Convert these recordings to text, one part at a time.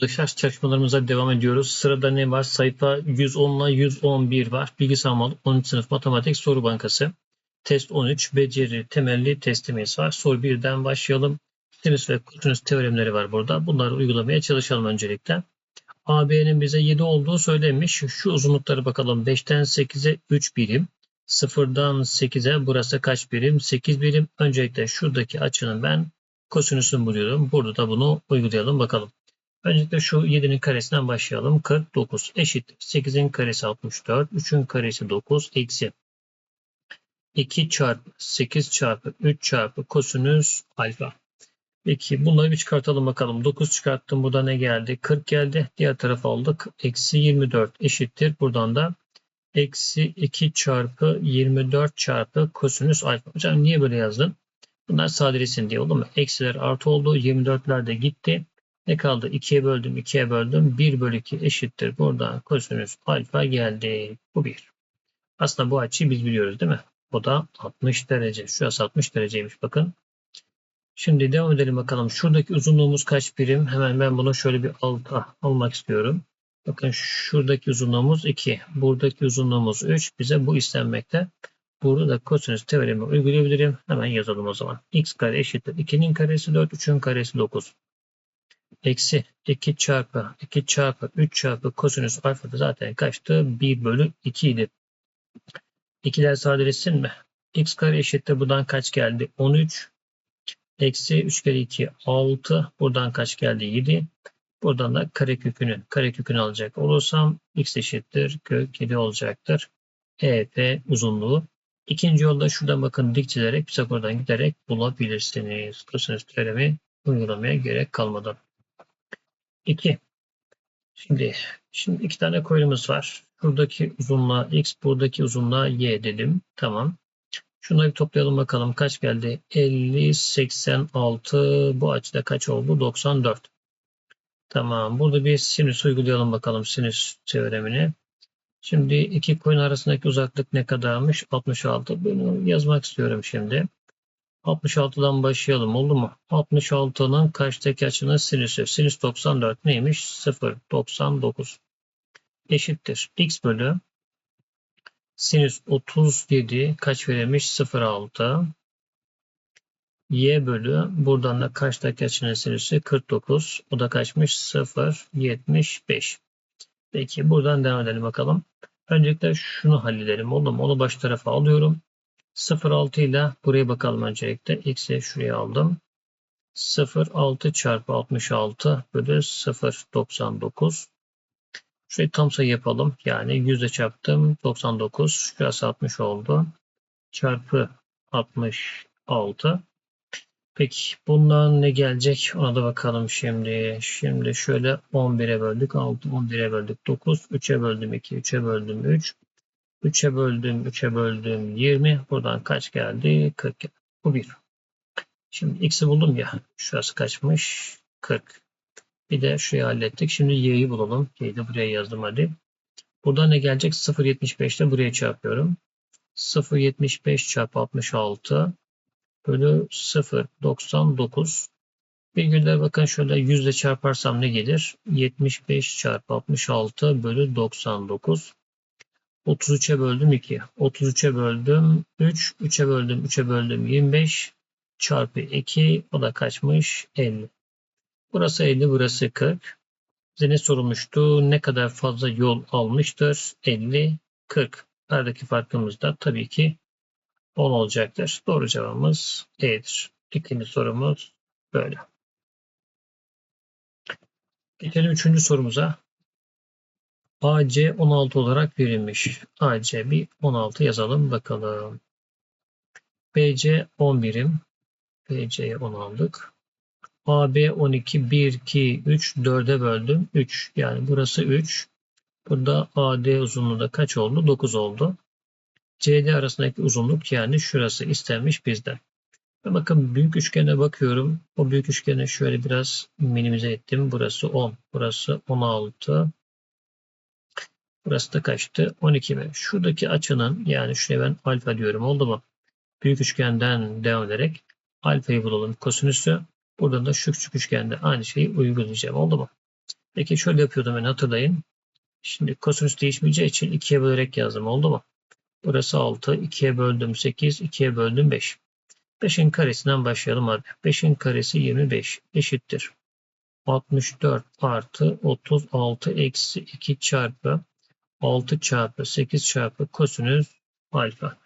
Arkadaşlar çalışmalarımıza devam ediyoruz. Sırada ne var? Sayfa 110 ile 111 var. Bilgisayar mal 13 sınıf matematik soru bankası. Test 13 beceri temelli testimiz var. Soru 1'den başlayalım. Sinüs ve kosinüs teoremleri var burada. Bunları uygulamaya çalışalım öncelikle. AB'nin bize 7 olduğu söylenmiş. Şu uzunlukları bakalım. 5'ten 8'e 3 birim. 0'dan 8'e burası kaç birim? 8 birim. Öncelikle şuradaki açının ben kosinüsünü buluyorum. Burada da bunu uygulayalım bakalım. Öncelikle şu 7'nin karesinden başlayalım. 49 eşittir. 8'in karesi 64. 3'ün karesi 9. Eksi 2 çarpı 8 çarpı 3 çarpı kosinüs alfa. Peki bunları bir çıkartalım bakalım. 9 çıkarttım. Burada ne geldi? 40 geldi. Diğer tarafa aldık. Eksi 24 eşittir. Buradan da eksi 2 çarpı 24 çarpı kosinüs alfa. Hocam niye böyle yazdın? Bunlar sadelesin diye oldu mu? Eksiler artı oldu. 24'ler de gitti. Ne kaldı? 2'ye böldüm, 2'ye böldüm. 1 bölü 2 eşittir. Buradan kosinüs alfa geldi. Bu 1. Aslında bu açıyı biz biliyoruz değil mi? O da 60 derece. Şurası 60 dereceymiş bakın. Şimdi devam edelim bakalım. Şuradaki uzunluğumuz kaç birim? Hemen ben bunu şöyle bir alta almak istiyorum. Bakın şuradaki uzunluğumuz 2. Buradaki uzunluğumuz 3. Bize bu istenmekte. Burada da kosinüs teoremi uygulayabilirim. Hemen yazalım o zaman. x kare eşittir. 2'nin karesi 4, 3'ün karesi 9 eksi 2 çarpı 2 çarpı 3 çarpı kosinüs alfa da zaten kaçtı? 1 bölü 2 idi. İkiler sadeleşsin mi? x kare eşittir. Buradan kaç geldi? 13. Eksi 3 kere 2 6. Buradan kaç geldi? 7. Buradan da karekökünü karekökünü alacak olursam x eşittir kök 7 olacaktır. EF uzunluğu. İkinci yolda şuradan bakın dik çizerek Pisagor'dan giderek bulabilirsiniz. Kosinüs teoremi uygulamaya gerek kalmadan. 2. Şimdi şimdi iki tane coil'imiz var. Şuradaki uzunluğa x, buradaki uzunluğa y dedim. Tamam. Şunları bir toplayalım bakalım kaç geldi? 50, 86. Bu açıda kaç oldu? 94. Tamam. Burada bir sinüs uygulayalım bakalım sinüs teoremini. Şimdi iki coin arasındaki uzaklık ne kadarmış? 66. Bunu yazmak istiyorum şimdi. 66'dan başlayalım oldu mu? 66'nın kaçtaki açının sinüsü? Sinüs 94 neymiş? 0. 99 eşittir. X bölü sinüs 37 kaç verilmiş? 0,6 y bölü buradan da kaçtaki açının sinüsü 49. O da kaçmış? 0,75. Peki buradan devam edelim bakalım. Öncelikle şunu halledelim. Oldu mu? Onu baş tarafa alıyorum. 0,6 ile buraya bakalım öncelikle. X'i şuraya aldım. 0,6 çarpı 66 bölü 0,99. Şurayı tam sayı yapalım. Yani 100'e çarptım. 99. Şurası 60 oldu. Çarpı 66. Peki bundan ne gelecek? Ona da bakalım şimdi. Şimdi şöyle 11'e böldük. 6, 11'e böldük. 9. 3'e böldüm 2. 3'e böldüm 3. 3'e böldüm, 3'e böldüm 20. Buradan kaç geldi? 40 geldi. Bu 1. Şimdi x'i buldum ya. Şurası kaçmış? 40. Bir de şurayı hallettik. Şimdi y'yi bulalım. Y'yi de buraya yazdım hadi. Burada ne gelecek? 0.75 ile buraya çarpıyorum. 0.75 çarpı 66 bölü 0.99 Virgüller bakın şöyle 100 ile çarparsam ne gelir? 75 çarpı 66 bölü 99 33'e böldüm 2. 33'e böldüm 3. 3'e böldüm 3'e böldüm 25 çarpı 2 o da kaçmış? 50. Burası 50 burası 40. Bize ne sorulmuştu? Ne kadar fazla yol almıştır? 50 40. Aradaki farkımız da tabii ki 10 olacaktır. Doğru cevabımız E'dir. İkinci sorumuz böyle. Geçelim üçüncü sorumuza. AC 16 olarak verilmiş. AC bir 16 yazalım bakalım. BC 10 birim. BC'ye 10 aldık. AB 12 1 2 3 4'e böldüm 3. Yani burası 3. Burada AD uzunluğu da kaç oldu? 9 oldu. CD arasındaki uzunluk yani şurası istenmiş bizden. Ve bakın büyük üçgene bakıyorum. O büyük üçgeni şöyle biraz minimize ettim. Burası 10. Burası 16. Burası da kaçtı? 12 mi? Şuradaki açının yani şuraya ben alfa diyorum oldu mu? Büyük üçgenden devam ederek alfayı bulalım kosinüsü. Buradan da şu küçük üçgende aynı şeyi uygulayacağım oldu mu? Peki şöyle yapıyordum ben hatırlayın. Şimdi kosinüs değişmeyeceği için 2'ye bölerek yazdım oldu mu? Burası 6, 2'ye böldüm 8, 2'ye böldüm 5. 5'in karesinden başlayalım hadi. 5'in karesi 25 eşittir. 64 artı 36 eksi 2 çarpı 6 çarpı 8 çarpı kosinüs alfa.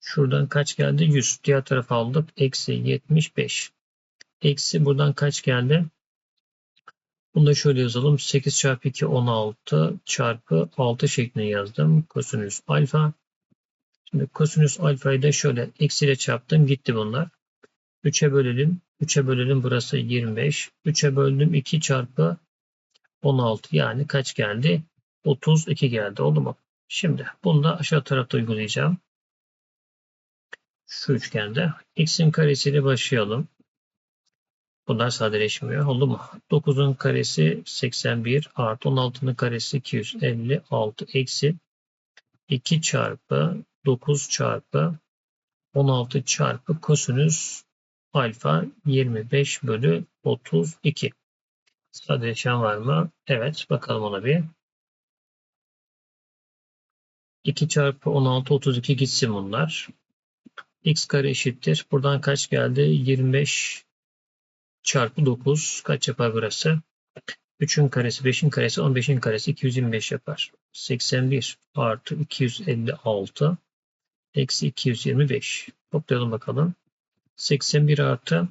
Şuradan kaç geldi? 100. Diğer tarafa aldık. Eksi 75. Eksi buradan kaç geldi? Bunu da şöyle yazalım. 8 çarpı 2 16 çarpı 6 şeklinde yazdım. Kosinüs alfa. Şimdi kosinüs alfayı da şöyle eksiyle çarptım. Gitti bunlar. 3'e bölelim. 3'e bölelim. Burası 25. 3'e böldüm 2 çarpı 16. Yani kaç geldi? 32 geldi. Oldu mu? Şimdi bunu da aşağı tarafta uygulayacağım. Şu üçgende. X'in karesiyle başlayalım. Bunlar sadeleşmiyor. Oldu mu? 9'un karesi 81 artı 16'nın karesi 256 eksi 2 çarpı 9 çarpı 16 çarpı kosinüs alfa 25 bölü 32. Sadeleşen var mı? Evet. Bakalım ona bir. 2 çarpı 16 32 gitsin bunlar. x kare eşittir. Buradan kaç geldi? 25 çarpı 9 kaç yapar burası? 3'ün karesi 5'in karesi 15'in karesi 225 yapar. 81 artı 256 eksi 225. Toplayalım bakalım. 81 artı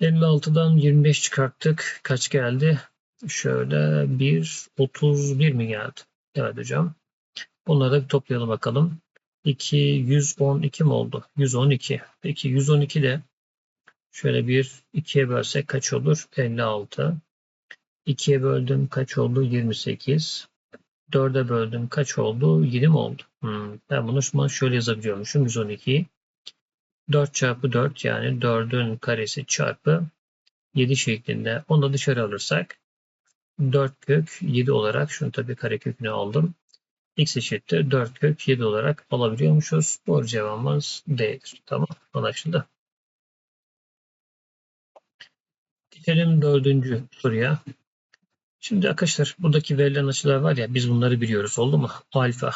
56'dan 25 çıkarttık. Kaç geldi? Şöyle 1, 31 mi geldi? Evet hocam. Bunları da bir toplayalım bakalım. 2, 112 mi oldu? 112. Peki 112 de şöyle bir 2'ye bölsek kaç olur? 56. 2'ye böldüm kaç oldu? 28. 4'e böldüm kaç oldu? 7 mi oldu? Hmm. Ben bunu şu şöyle yazabiliyormuşum. 112'yi. 4 çarpı 4 yani 4'ün karesi çarpı 7 şeklinde. Onu da dışarı alırsak 4 kök 7 olarak şunu tabii karekökünü aldım. X eşittir 4 kök 7 olarak alabiliyormuşuz. Doğru cevabımız D'dir. Tamam anlaşıldı. Geçelim dördüncü soruya. Şimdi arkadaşlar buradaki verilen açılar var ya biz bunları biliyoruz oldu mu? Alfa.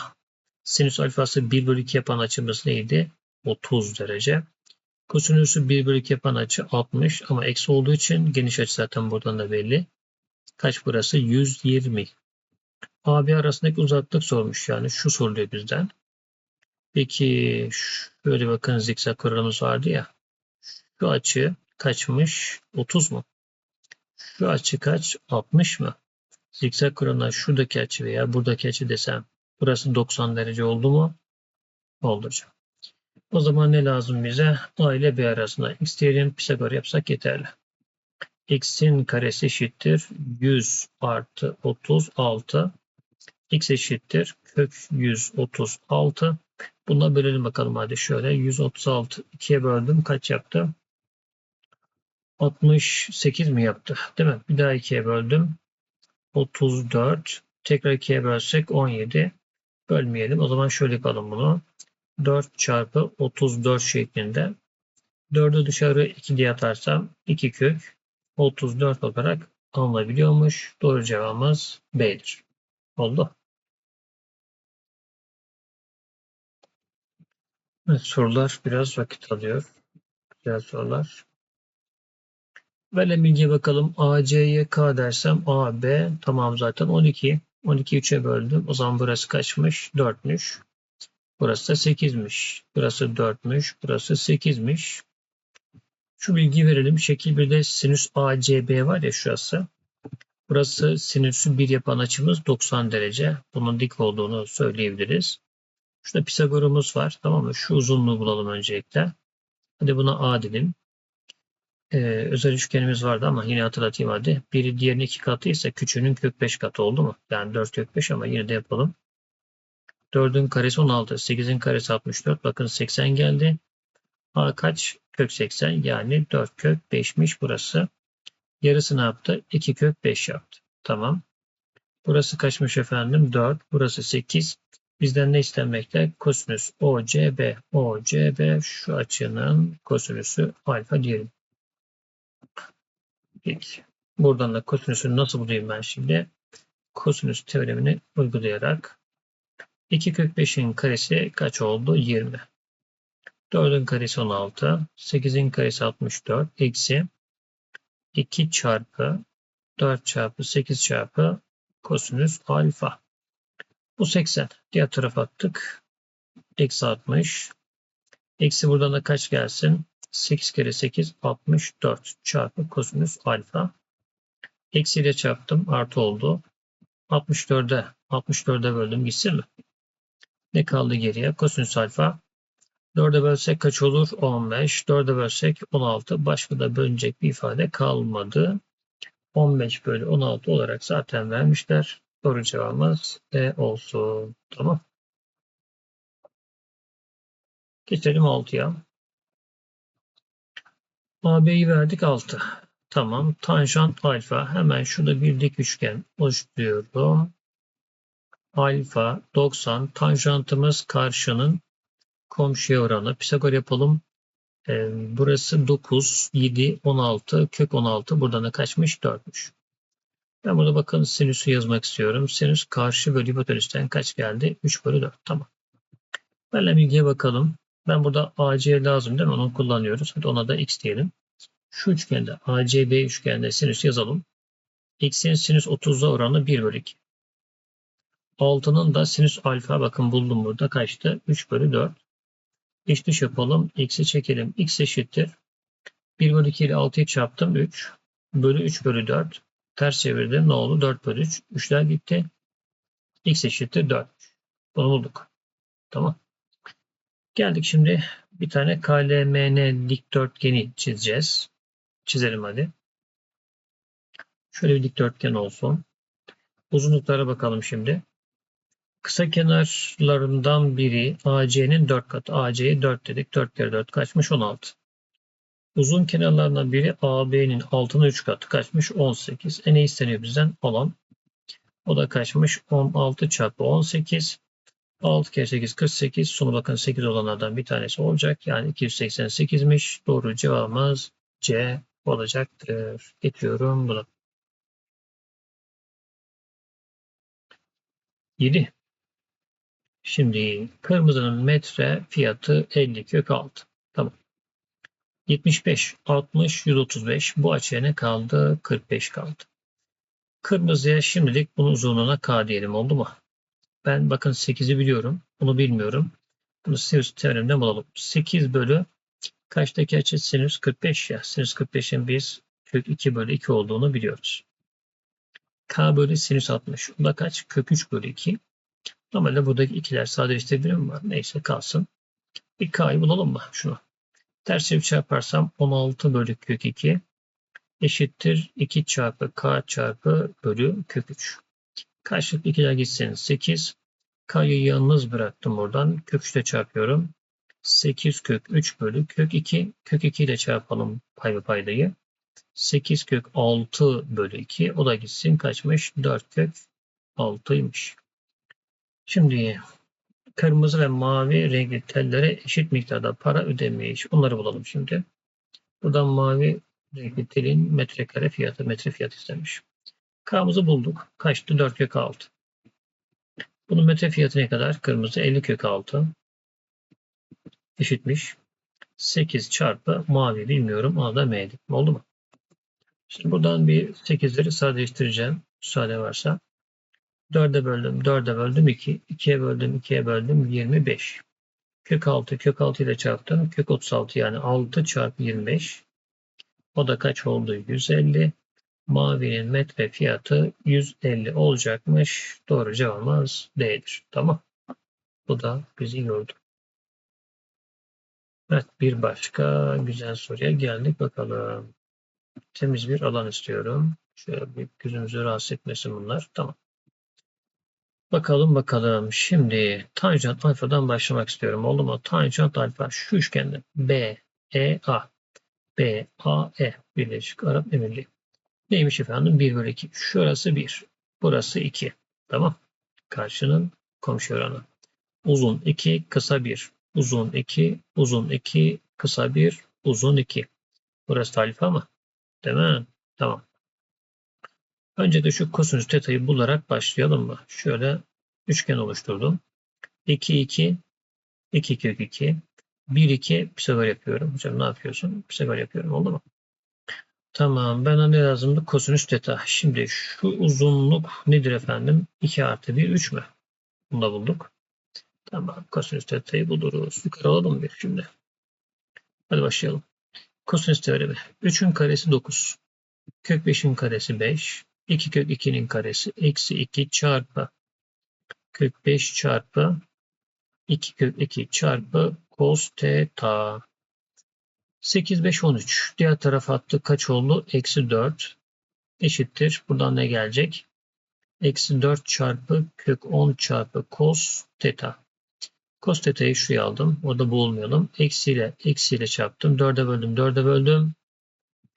Sinüs alfası 1 bölü 2 yapan açımız neydi? 30 derece. Kosinüsü 1 bölü 2 yapan açı 60 ama eksi olduğu için geniş açı zaten buradan da belli. Kaç burası? 120. AB arasındaki uzaklık sormuş yani şu soruluyor bizden. Peki şöyle bakın zikzak kuralımız vardı ya. Şu açı kaçmış? 30 mu? Şu açı kaç? 60 mı? Zikzak kuralına şuradaki açı veya buradaki açı desem burası 90 derece oldu mu? Oldu. O zaman ne lazım bize? A ile B arasında x değerinin Pisagor yapsak yeterli. x'in karesi eşittir 100 artı 36 x eşittir kök 136 Buna bölelim bakalım hadi şöyle 136 2'ye böldüm kaç yaptı? 68 mi yaptı? Değil mi? Bir daha 2'ye böldüm. 34. Tekrar 2'ye bölsek 17. Bölmeyelim. O zaman şöyle yapalım bunu. 4 çarpı 34 şeklinde. 4'ü dışarı 2 diye atarsam 2 kök 34 olarak alınabiliyormuş. Doğru cevabımız B'dir. Oldu. Evet, sorular biraz vakit alıyor. Güzel sorular. Böyle bilgiye bakalım. A, C'ye K dersem A, B tamam zaten 12. 12 3'e böldüm. O zaman burası kaçmış? 4'müş. Burası da 8'miş. Burası 4'müş. Burası 8'miş. Şu bilgiyi verelim. Şekil 1'de sinüs ACB var ya şurası. Burası sinüsü 1 yapan açımız 90 derece. Bunun dik olduğunu söyleyebiliriz. Şurada Pisagor'umuz var. Tamam mı? Şu uzunluğu bulalım öncelikle. Hadi buna A dedim. Ee, özel üçgenimiz vardı ama yine hatırlatayım hadi. Biri diğerinin iki katı ise küçüğünün kök 5 katı oldu mu? Yani 4 kök 5 ama yine de yapalım. 4'ün karesi 16. 8'in karesi 64. Bakın 80 geldi. A kaç? Kök 80 yani 4 kök 5'miş burası. Yarısı ne yaptı? 2 kök 5 yaptı. Tamam. Burası kaçmış efendim? 4. Burası 8. Bizden ne istenmekte? Kosinüs OCB. OCB şu açının kosinüsü alfa diyelim. Peki. Buradan da kosinüsünü nasıl bulayım ben şimdi? Kosinüs teoremini uygulayarak 2 kök 5'in karesi kaç oldu? 20. 4'ün karesi 16. 8'in karesi 64. Eksi 2 çarpı 4 çarpı 8 çarpı kosinüs alfa. Bu 80. Diğer tarafa attık. Eksi 60. Eksi buradan da kaç gelsin? 8 kere 8 64 çarpı kosinüs alfa. Eksi ile çarptım. Artı oldu. 64'e 64'e böldüm. Gitsin mi? Ne kaldı geriye? Kosinüs alfa. 4'e bölsek kaç olur? 15. 4'e bölsek 16. Başka da bölünecek bir ifade kalmadı. 15 bölü 16 olarak zaten vermişler. Doğru cevabımız E olsun. Tamam. Geçelim 6'ya. AB'yi verdik 6. Tamam. Tanjant alfa. Hemen şurada bir dik üçgen oluşturuyorum. Alfa 90. Tanjantımız karşının komşuya oranı. Pisagor yapalım. Ee, burası 9, 7, 16. Kök 16. Buradan da kaçmış? 4'müş. Ben burada bakın sinüsü yazmak istiyorum. Sinüs karşı bölü hipotenüsten kaç geldi? 3 bölü 4. Tamam. Benle bilgiye bakalım. Ben burada AC lazım değil mi? Onu kullanıyoruz. Hadi ona da x diyelim. Şu üçgende ACB üçgende sinüs yazalım. X'in sinüs 30'a oranı 1 bölü 2. 6'nın da sinüs alfa bakın buldum burada kaçtı? 3 bölü 4. Dış yapalım. X'i çekelim. X eşittir. 1 bölü 2 ile 6'yı çarptım. 3 bölü 3 bölü 4. Ters çevirdim. Ne oldu? 4 bölü 3. 3'ler gitti. X eşittir 4. Bunu bulduk. Tamam. Geldik şimdi bir tane KLMN dikdörtgeni çizeceğiz. Çizelim hadi. Şöyle bir dikdörtgen olsun. Uzunluklara bakalım şimdi. Kısa kenarlarından biri AC'nin 4 katı. AC'ye 4 dedik. 4 kere 4 kaçmış? 16. Uzun kenarlarından biri AB'nin altına 3 katı. Kaçmış? 18. E ne isteniyor bizden? Alan. O da kaçmış? 16 çarpı 18. 6 kere 8 48. Sonu bakın 8 olanlardan bir tanesi olacak. Yani 288'miş. Doğru cevabımız C olacaktır. Getiriyorum bunu. 7. Şimdi kırmızının metre fiyatı 50 kök 6. Tamam. 75, 60, 135. Bu açıya ne kaldı? 45 kaldı. Kırmızıya şimdilik bunun uzunluğuna K diyelim oldu mu? Ben bakın 8'i biliyorum. Bunu bilmiyorum. Bunu sinüs teoremden bulalım. 8 bölü kaçtaki açı sinüs 45 ya. Sinüs 45'in biz kök 2 bölü 2 olduğunu biliyoruz. K bölü sinüs 60. Bu da kaç? Kök 3 bölü 2. Normalde buradaki ikiler sadeleştirebilir mi var? Neyse kalsın. Bir K'yı bulalım mı? Şunu. Ters çevirip çarparsam 16 bölü kök 2 eşittir 2 çarpı K çarpı bölü kök 3. Karşılıklı ikiler gitsin 8. K'yı yalnız bıraktım buradan. Kök 3 ile çarpıyorum. 8 kök 3 bölü kök 2. Kök 2 ile çarpalım pay ve paydayı. 8 kök 6 bölü 2. O da gitsin kaçmış? 4 kök 6'ymış. Şimdi kırmızı ve mavi renkli tellere eşit miktarda para ödemiş. Onları bulalım şimdi. Buradan mavi renkli telin metrekare fiyatı, metre fiyatı istemiş. K'mızı bulduk. Kaçtı? 4 kök 6. Bunun metre fiyatı ne kadar? Kırmızı 50 kök 6 eşitmiş. 8 çarpı mavi bilmiyorum. A da M'di. Oldu mu? Şimdi buradan bir 8'leri sadeleştireceğim. Müsaade varsa. 4'e böldüm. 4'e böldüm 2. 2'ye böldüm. 2'ye böldüm 25. Kök 6. Kök 6 ile çarptım. Kök 36 yani 6 çarpı 25. O da kaç oldu? 150. Mavinin metre fiyatı 150 olacakmış. Doğru cevabımız D'dir. Tamam. Bu da bizi yordu. Evet bir başka güzel soruya geldik bakalım. Temiz bir alan istiyorum. Şöyle bir gözümüzü rahatsız etmesin bunlar. Tamam. Bakalım bakalım. Şimdi tanjant alfadan başlamak istiyorum. Oldu mu? Tanjant alfa şu üçgende B, E, A. B, A, E. Birleşik Arap Emirliği. Neymiş efendim? 1 bölü 2. Şurası 1. Burası 2. Tamam. Karşının komşu oranı. Uzun 2, kısa 1. Uzun 2, uzun 2, kısa 1, uzun 2. Burası da alfa mı? Değil mi? Tamam. Önce de şu kosinüs teta'yı bularak başlayalım mı? Şöyle üçgen oluşturdum. 2, 2, 2 kök 2, 1, 2 Pisagor yapıyorum. Hocam ne yapıyorsun? Pisagor yapıyorum. Oldu mu? Tamam. Bana ne lazımdı? Kosinüs teta. Şimdi şu uzunluk nedir efendim? 2 artı 1, 3 mü? Bunu da bulduk. Tamam. Kosinüs teta'yı buluruz. Yukarı alalım bir şimdi. Hadi başlayalım. Kosinüs teoremi. 3'ün karesi 9. Kök 5'in karesi 5. 2 kök 2'nin karesi eksi 2 çarpı kök 5 çarpı 2 kök 2 çarpı cos theta. 8, 5, 13. Diğer tarafa attık. Kaç oldu? Eksi 4 eşittir. Buradan ne gelecek? Eksi 4 çarpı kök 10 çarpı cos theta. Cos theta'yı şuraya aldım. Orada bulmayalım. Eksiyle eksiyle çarptım. 4'e böldüm. 4'e böldüm.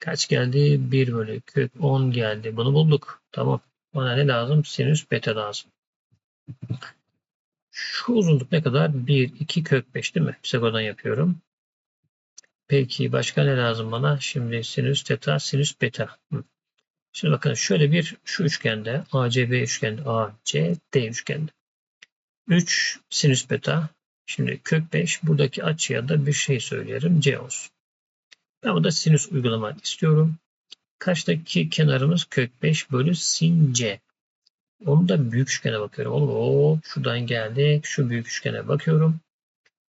Kaç geldi? 1 bölü kök 10 geldi. Bunu bulduk. Tamam. Bana ne lazım? Sinüs beta lazım. Şu uzunluk ne kadar? 1, 2 kök 5 değil mi? Pisagor'dan yapıyorum. Peki başka ne lazım bana? Şimdi sinüs teta, sinüs beta. Şimdi bakın şöyle bir şu üçgende ACB üçgende ACD üçgende 3 sinüs beta. Şimdi kök 5 buradaki açıya da bir şey söyleyelim. C olsun. Ben burada sinüs uygulamak istiyorum. Kaçtaki kenarımız kök 5 bölü sin C. Onu da büyük üçgene bakıyorum. Oğlum o şuradan geldik. Şu büyük üçgene bakıyorum.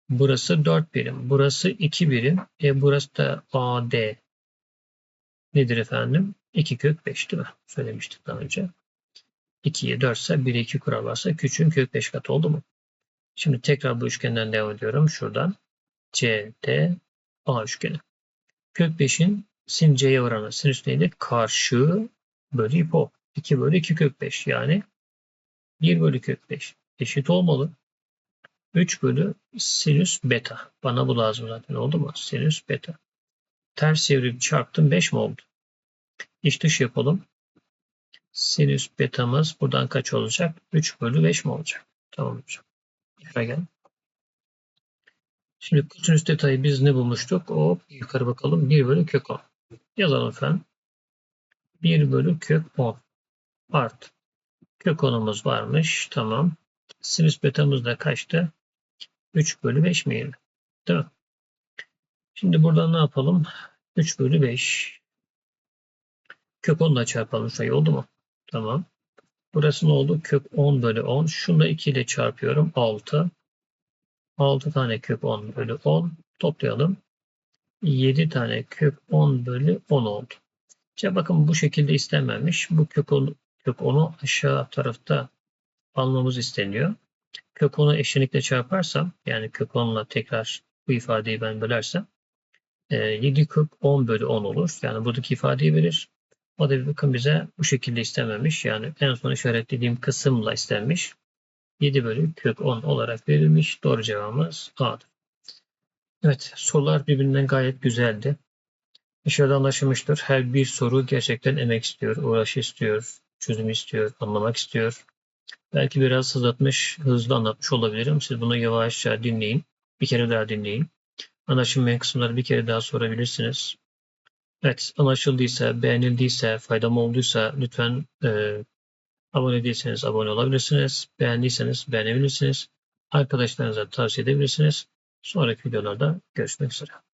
Burası 4 birim. Burası 2 birim. E burası da AD. Nedir efendim? 2 kök 5 değil mi? Söylemiştik daha önce. 2'ye 4 ise 1'e 2 kural varsa küçüğün kök 5 katı oldu mu? Şimdi tekrar bu üçgenden devam ediyorum. Şuradan CD A üçgeni. Kök 5'in sin C'ye oranı sinüs neydi? Karşı bölü hipo. 2 bölü 2 kök 5 yani 1 bölü kök 5 eşit olmalı. 3 bölü sinüs beta. Bana bu lazım zaten oldu mu? Sinüs beta. Ters çevirip çarptım 5 mi oldu? İç dış yapalım. Sinüs betamız buradan kaç olacak? 3 bölü 5 mi olacak? Tamam hocam. Gel. Şimdi kosinüs teta'yı biz ne bulmuştuk? O yukarı bakalım. 1 bölü kök 10. Yazalım efendim. 1 bölü kök 10 art. Kök 10'umuz varmış. Tamam. Sinüs betamız da kaçtı? 3 bölü 5 mi yine? Değil mi? Şimdi buradan ne yapalım? 3 bölü 5. Kök 10 ile çarpalım sayı oldu mu? Tamam. Burası ne oldu? Kök 10 bölü 10. Şunu da 2 ile çarpıyorum. 6. 6 tane kök 10 bölü 10. Toplayalım. 7 tane kök 10 bölü 10 oldu. İşte bakın bu şekilde istenmemiş. Bu kök 10, kök 10'u aşağı tarafta almamız isteniyor. Kök 10'u eşlenikle çarparsam yani kök 10 ile tekrar bu ifadeyi ben bölersem 7 kök 10 bölü 10 olur. Yani buradaki ifadeyi verir. O da bakın bize bu şekilde istememiş. Yani en son işaretlediğim kısımla istenmiş. 7 bölü kök 10 olarak verilmiş. Doğru cevabımız A'dır. Evet sorular birbirinden gayet güzeldi. İnşallah anlaşılmıştır. Her bir soru gerçekten emek istiyor, uğraşı istiyor, çözüm istiyor, anlamak istiyor. Belki biraz hızlatmış, hızlı anlatmış olabilirim. Siz bunu yavaşça dinleyin. Bir kere daha dinleyin. Anlaşılmayan kısımları bir kere daha sorabilirsiniz. Evet, anlaşıldıysa, beğenildiyse, faydam olduysa lütfen e, abone değilseniz abone olabilirsiniz. Beğendiyseniz beğenebilirsiniz. Arkadaşlarınıza tavsiye edebilirsiniz. Sonraki videolarda görüşmek üzere.